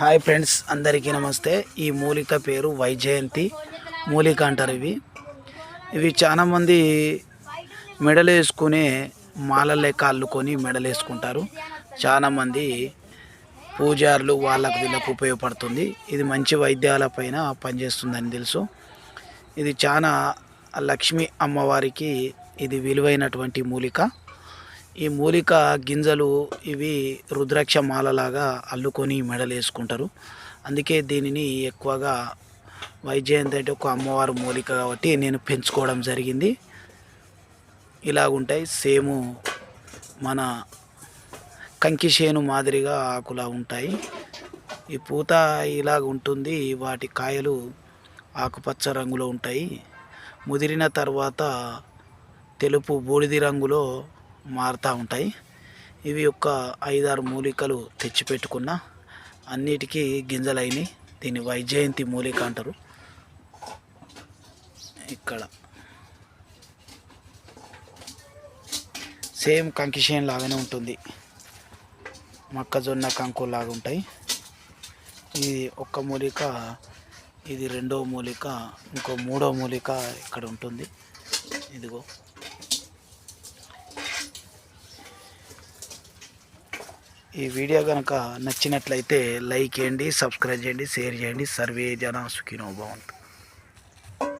Hi friends అందరికీ నమస్తే. ఈ మూలిక పేరు వైజయంతి మూలిక అంటారు ఇవి. ఇవి చాలామంది మెడలు వేసుకునే మాల లెక్క అల్లుకొని మెడలు వేసుకుంటారు. చాలామంది పూజారులు వాళ్ళకు వీళ్ళకు ఉపయోగపడుతుంది. ఇది మంచి వైద్యాల పైన పనిచేస్తుందని తెలుసు. ఇది చాలా లక్ష్మి అమ్మవారికి ఇది విలువైనటువంటి మూలిక. ఈ మూలిక గింజలు ఇవి రుద్రాక్ష మాలలాగా అల్లుకొని మెడలు వేసుకుంటారు అందుకే దీనిని ఎక్కువగా వైజయంతి అంటే ఒక అమ్మవారు మూలిక కాబట్టి నేను పెంచుకోవడం జరిగింది. ఇలాగుంటాయి. సేము మన కంకిశేను మాదిరిగా ఆకులా ఉంటాయి. ఈ పూత ఇలాగ ఉంటుంది వాటి కాయలు ఆకుపచ్చ రంగులో ఉంటాయి. ముదిరిన తర్వాత తెలుపు బూడిది రంగులో మారుతూ ఉంటాయి. ఇవి ఒక ఐదారు మూలికలు తెచ్చిపెట్టుకున్న అన్నిటికీ గింజలైనవి దీన్ని వైజయంతి మూలిక అంటారు. ఇక్కడ. సేమ్ కంకిషేన్ లాగానే ఉంటుంది. మొక్కజొన్న కంకు లాగా ఉంటాయి. ఇది ఒక్క మూలిక ఇది రెండో మూలిక ఇంకో మూడో మూలిక ఇక్కడ ఉంటుంది. ఇదిగో. ఈ వీడియో కనుక నచ్చినట్లయితే లైక్ చేయండి సబ్స్క్రైబ్ చేయండి షేర్ చేయండి. సర్వే జన సుఖినో భవంతు.